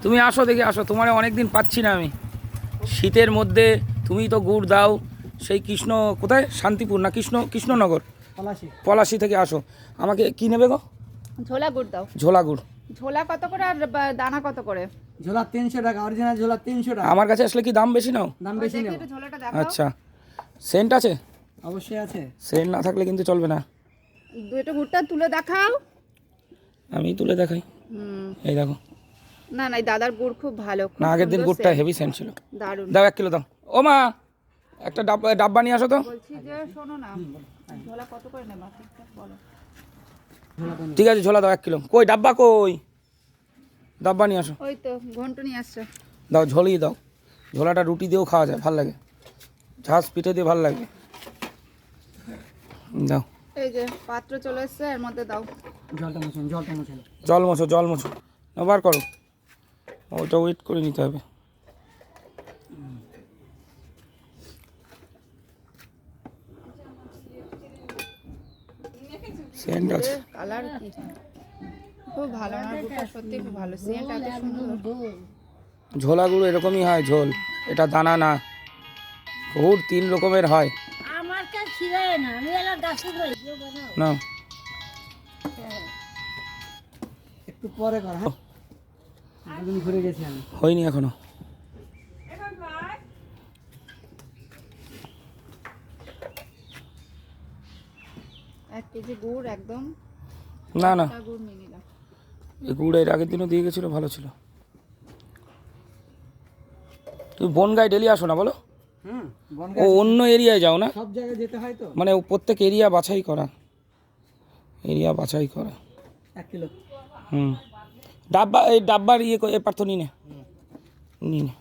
তুমি আসো দেখি আসো। তোমার অনেকদিন পাচ্ছি না আমি। শীতের মধ্যে তুমি তো গুড় দাও। সেই কৃষ্ণ কোথায়? শান্তিপুর না কৃষ্ণ কৃষ্ণনগর? পলাশি। পলাশি থেকে আসো। আমাকে কি নেবে গো? ঝোলা গুড় দাও। ঝোলা গুড়। ঝোলা কত করে আর দানা কত করে? ঝোলা তিনশো টাকা অরিজিনাল ঝোলা তিনশো টাকা। আমার কাছে আসলে কি দাম বেশি নাও? দাম বেশি নাও। আচ্ছা। সেন্ট আছে? অবশ্যই আছে। সেন্ট না থাকলে কিন্তু চলবে না। দুটো গুড়টা তুলে দেখাও। আমি তুলে দেখাই। হুম। এই দেখো। না না এই দাদার গুড় খুব ভালো না আগের দিন গুড়টা হেভি সেন্ট ছিল। দারুণ। দাও এক কিলো দাও। ও মা একটা ডাব্বা ডাব্বা নিয়ে আসো তো। বলছি যে শোনো না ঝোলা কত করে নেবা? বলো। ঠিক আছে ঝোলা দাও এক কিলো। কই ডাব্বা কই? ডাব্বা নিয়ে আসো। ওই তো ঘন্ট নিয়ে আসছে। দাও ঝোলিয়ে দাও। ঝোলাটা রুটি দিয়েও খাওয়া যায় ভালো লাগে। ঝাঁস পিঠে দিয়ে ভালো লাগে। দাও। এই যে পাত্র চলে এসছে এর মধ্যে দাও। জলটা মুছুন জলটা মুছুন জল মোছো জল মোছো। আবার করো। ওইটা ওয়েট করে নিতে হবে। সেন্ট আছে। কালার কি? খুব ভালো না গুড়টা সত্যি খুব ভালো। সেন্ট এত সুন্দর। ঝোলা গুঁড়ো এরকমই হয় ঝোল। এটা দানা না। গুড় তিন রকমের হয়। আমার কাছে ছিল না আমি গাছে না একটু পরে কর হ্যাঁ। দুদিন ঘুরে গেছি আমি। হয়নি এখনও। এক কেজি গুড় একদম। না না। গুড় নিয়ে নিলাম। এই গুড় এর আগের দিনও দিয়ে গেছিল ভালো ছিল। তুমি বনগায় ডেলি আসো না বলো? হুম ও অন্য এরিয়ায় যাও না? সব জায়গায় যেতে হয় তো। মানে প্রত্যেক এরিয়া বাছাই করা। এরিয়া বাছাই করা। এক কিলো। হুম। ডাব্বা এই ডাব্বার ইয়ে এ পার্থ নিনে নিনে